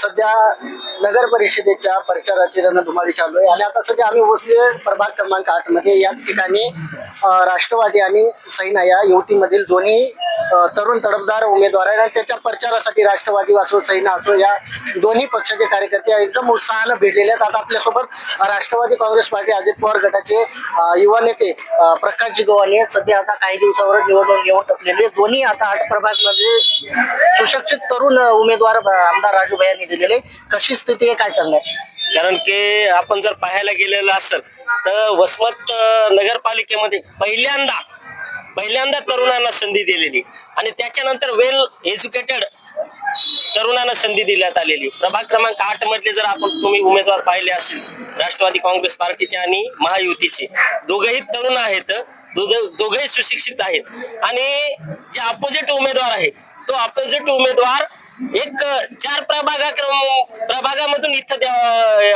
सध्या नगर परिषदेच्या प्रचाराची रणधुमाळी चालू आहे. आणि आता सध्या आम्ही वसले प्रभाग क्रमांक आठमध्ये. या ठिकाणी राष्ट्रवादी आणि सैना या युवतीमधील दोन्ही तरुण तडफदार उमेदवार आहेत. आणि त्याच्या प्रचारासाठी राष्ट्रवादी असो सैना असो या दोन्ही पक्षाचे कार्यकर्ते एकदम उत्साहानं भेटलेले आहेत. आता आपल्यासोबत राष्ट्रवादी काँग्रेस पार्टी अजित पवार गटाचे युवा नेते प्रकाशजी गोवाने सध्या आता काही दिवसावर निवडणूक येऊन टपलेले दोन्ही आता आठ प्रभागमध्ये सुशिक्षित तरुण उमेदवार आमदार राजू यांनी दिलेले. कशी स्थिती आहे काय सांगणार कारण की आपण जर पाहायला गेलेलं असेल तर वसमत नगरपालिकेमध्ये पहिल्यांदा पहिल्यांदा तरुणांना संधी दिलेली. आणि त्याच्यानंतर वेल एज्युकेटेड तरुणांना संधी देण्यात आलेली. प्रभाग क्रमांक आठ मधले जर आपण तुम्ही उमेदवार पाहिले असतील राष्ट्रवादी काँग्रेस पार्टीचे आणि महायुतीचे. दोघेही तरुण आहेत दोघ- दोघेही सुशिक्षित आहेत. आणि जे अपोजिट उमेदवार आहे तो अपोजिट उमेदवार एक चार प्रभागाक्रम प्रभागामधून इथं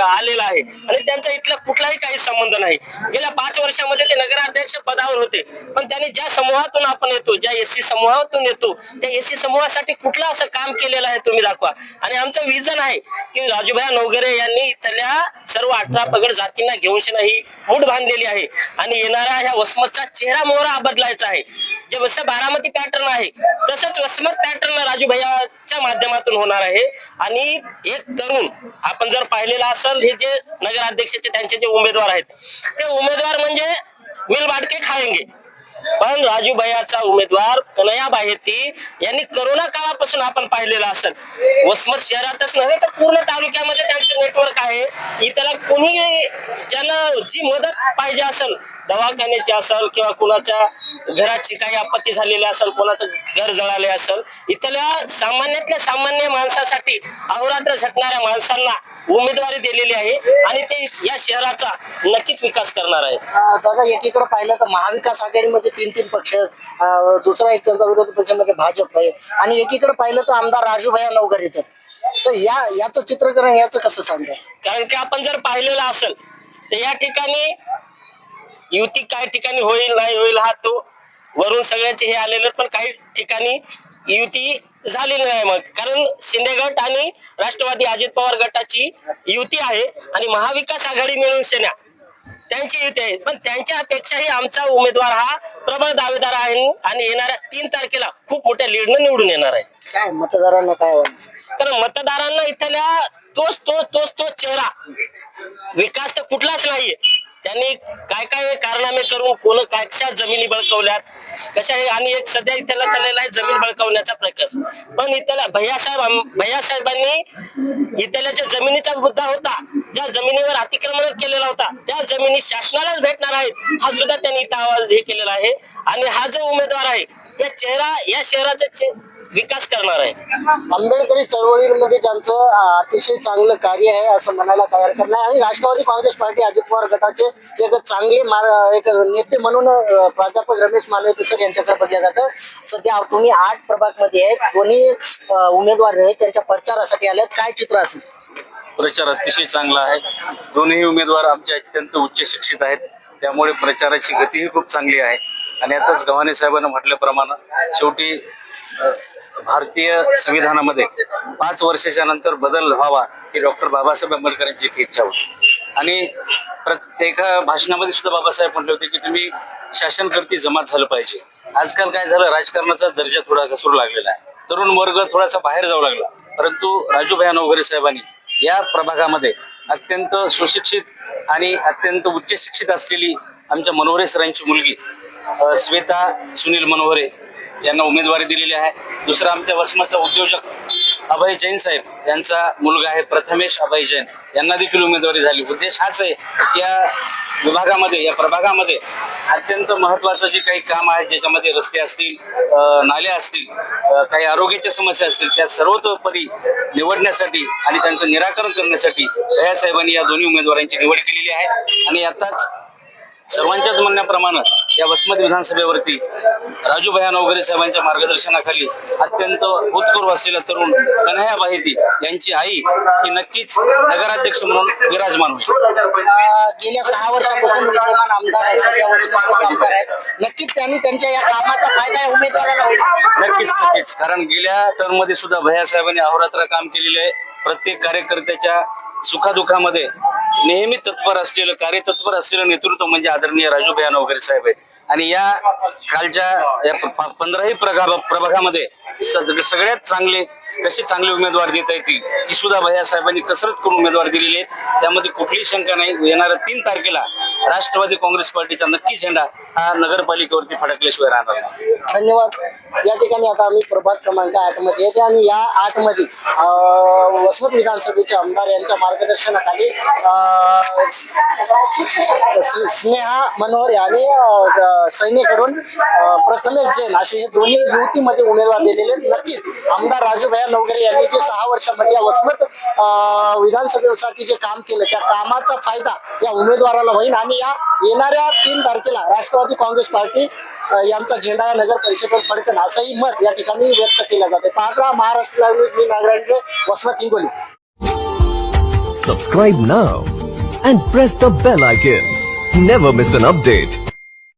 आलेला आहे. आणि त्यांचा इथला कुठलाही काही संबंध नाही. गेल्या पाच वर्षामध्ये ते नगराध्यक्ष पदावर होते. पण त्यांनी ज्या समूहातून आपण येतो ज्या एस सी समूहातून येतो त्या एस सी समूहासाठी कुठलं असं काम केलेलं आहे तुम्ही दाखवा. आणि आमचं विजन आहे की राजूभाई नवगरे यांनी इथल्या सर्व अठरा पगड जातींना घेऊन ही मूठ बांधलेली आहे. आणि येणाऱ्या ह्या वसमतचा चेहरा मोहरा बदलायचा आहे. जे जसं बारामती पॅटर्न आहे तसंच वसमत पॅटर्न राजू भैयाच्या माध्यमातून होणार आहे. आणि एक तरुण आपण जर पाहिलेला असेल हे जे नगराध्यक्षाचे त्यांचे जे उमेदवार आहेत ते उमेदवार म्हणजे मिल बाटके खायंगे पण राजू भैयाचा उमेदवार कनया बाहेती यांनी करोना काळापासून आपण पाहिलेला असेल. वसमत शहरातच नव्हे तर पूर्ण तालुक्यामध्ये त्यांचं नेटवर्क आहे. की त्याला कोणी ज्यांना जी मदत पाहिजे असेल दवाखान्याची असेल किंवा कुणाच्या घराची काही आपत्ती झालेली असेल कोणाचं घर जळाले असेल इथल्या सामान्यातल्या सामान्य माणसासाठी अहोरात्र झटणाऱ्या माणसांना उमेदवारी दिलेली आहे आणि ते या शहराचा नक्कीच विकास करणार आहे. दादा एकीकडे पाहिलं तर महाविकास आघाडीमध्ये तीन तीन पक्ष दुसरा एक त्यांचा विरोधी पक्ष म्हणजे भाजप आहे. आणि एकीकडे पाहिलं तर आमदार राजूभाई नवकर येतात. तर या याचं चित्रकरण याचं कसं सांगताय? कारण की आपण जर पाहिलेलं असेल तर या ठिकाणी युती काही ठिकाणी होईल नाही होईल हा तो वरून सगळ्यांचे हे आलेले पण काही ठिकाणी युती झालेली नाही मग. कारण शिंदे गट आणि राष्ट्रवादी अजित पवार गटाची युती आहे आणि महाविकास आघाडी मिळून सेना. त्यांची युती आहे. पण त्यांच्यापेक्षाही आमचा उमेदवार हा प्रबळ दावेदार आहे आणि येणाऱ्या तीन तारखेला खूप मोठ्या लीडनं निवडून येणार आहे. काय मतदारांना काय कारण मतदारांना इथल्या तोच तोच तोच तोच चेहरा विकास तर कुठलाच नाहीये त्यांनी काय काय कारनामे करून कोण कशा जमिनी बळकवल्यात? कशा आणि एक सध्या इथला चाललेला आहे जमीन बळकवण्याचा प्रकार. पण इथला भैयासाहेब भैयासाहेबांनी इथल्या ज्या जमिनीचा मुद्दा होता. ज्या जमिनीवर अतिक्रमण केलेला होता त्या जमिनी शासनालाच भेटणार आहेत. हा सुद्धा त्यांनी इथं आवाज हे केलेला आहे. आणि हा जो उमेदवार आहे या चेहरा या शहराचा चे- विकास करणार आहे. आंबेडकरी चळवळीमध्ये त्यांचं अतिशय चांगलं कार्य आहे असं म्हणायला काय हरकत नाही आणि राष्ट्रवादी काँग्रेस पार्टी अजित पवार गटाचे एक चांगले एक नेते म्हणून प्राध्यापक रमेश मानवते सर यांच्याकडे बघितलं जातं. सध्या तुम्ही आठ प्रभागमध्ये आहेत. दोन्ही उमेदवार आहेत. त्यांच्या प्रचारासाठी आल्यात काय चित्र असेल? प्रचार अतिशय चांगला आहे. दोन्ही उमेदवार आमचे अत्यंत उच्च शिक्षित आहेत. त्यामुळे प्रचाराची गतीही खूप चांगली आहे. आणि आताच गव्हाणे साहेबांना म्हटल्याप्रमाणे शेवटी भारतीय संविधानामध्ये पाच वर्षाच्या नंतर बदल व्हावा ही डॉक्टर बाबासाहेब आंबेडकरांची एक इच्छा होती. आणि प्रत्येक भाषणामध्ये सुद्धा बाबासाहेब म्हटले होते की तुम्ही शासनकर्ती जमात झालं पाहिजे. आजकाल काय झालं राजकारणाचा दर्जा थोडा घसरू लागलेला आहे. तरुण वर्ग थोडासा बाहेर जाऊ लागला. परंतु राजूभाई वगैरे साहेबांनी या प्रभागामध्ये अत्यंत सुशिक्षित आणि अत्यंत उच्च शिक्षित असलेली आमच्या मनोहरे सरांची मुलगी श्वेता सुनील मनोहरे यांना उमेदवारी दिलेली आहे. दुसरा आमच्या वसमतचा उद्योजक अभय जैन साहेब यांचा मुलगा आहे प्रथमेश अभय जैन. यांना देखील उमेदवारी झाली. उद्देश हाच आहे या विभागामध्ये या प्रभागामध्ये अत्यंत महत्वाचं जे काही काम आहे ज्याच्यामध्ये रस्ते असतील नाल्या नाले असतील काही आरोग्याच्या समस्या असतील त्या सर्वतोपरी निवडण्यासाठी आणि त्यांचं निराकरण करण्यासाठी भैयासाहेबांनी या दोन्ही उमेदवारांची निवड केलेली आहे. आणि आताच सर्वांच्याच म्हणण्याप्रमाणे या वसमत विधानसभेवरती राजू भयान वगैरे साहेबांच्या मार्गदर्शनाखाली अत्यंत भूतपूर्व असलेला तरुण कन्हैया बाहेती यांची आई ही नक्कीच नगराध्यक्ष म्हणून विराजमान होईल. गेल्या सहा वर्षापासून विद्यमान आमदार आहेत सध्या वसमतचे आमदार आहेत. नक्कीच त्यांनी त्यांच्या या कामाचा फायदा या उमेदवाराला होईल. नक्कीच नक्कीच. कारण गेल्या टर्ममध्ये सुद्धा भैया साहेबांनी अहोरात्र काम केलेले आहे. प्रत्येक कार्यकर्त्याच्या सुखादुखामध्ये नेहमी तत्पर असलेलं कार्यतत्पर असलेलं नेतृत्व म्हणजे आदरणीय राजू भैया वगैरे साहेब आहेत. आणि या कालच्या या पंधराही प्रभा प्रभागामध्ये सगळ्यात चांगले कसे चांगले उमेदवार देता येतील ती सुद्धा भैया साहेबांनी कसरत करून उमेदवार दिलेले आहेत. त्यामध्ये कुठलीही शंका नाही. येणाऱ्या तीन तारखेला राष्ट्रवादी काँग्रेस पार्टीचा नक्की झेंडा हा नगरपालिकेवरती फडकल्याशिवाय राहणार नाही. धन्यवाद. या ठिकाणी आता आम्ही प्रभात क्रमांक आठमध्ये येते आणि या आठमध्ये वसमत विधानसभेचे आमदार यांच्या मार्गदर्शनाखाली अं, स्नेहा मनोहर आणि अं, सैन्यकडून अं, प्रथमेश जैन असे हे दोन्ही युतीमध्ये उमेदवार दिलेले आहेत. नक्कीच आमदार राजूभाई नवगरे यांनी जे सहा वर्षामध्ये या वसमत अं, विधानसभेसाठी जे काम केलं त्या कामाचा फायदा या उमेदवाराला होईल आणि या येणाऱ्या तीन तारखेला राष्ट्रवादी काँग्रेस पार्टी यांचा झेंडा या नगर परिषदेवर फडकन असंही मत या ठिकाणी व्यक्त केलं जाते. पाहत राहा महाराष्ट्र मी Nagrande Vasmat Hingoli. Subscribe now and press the bell icon never miss an update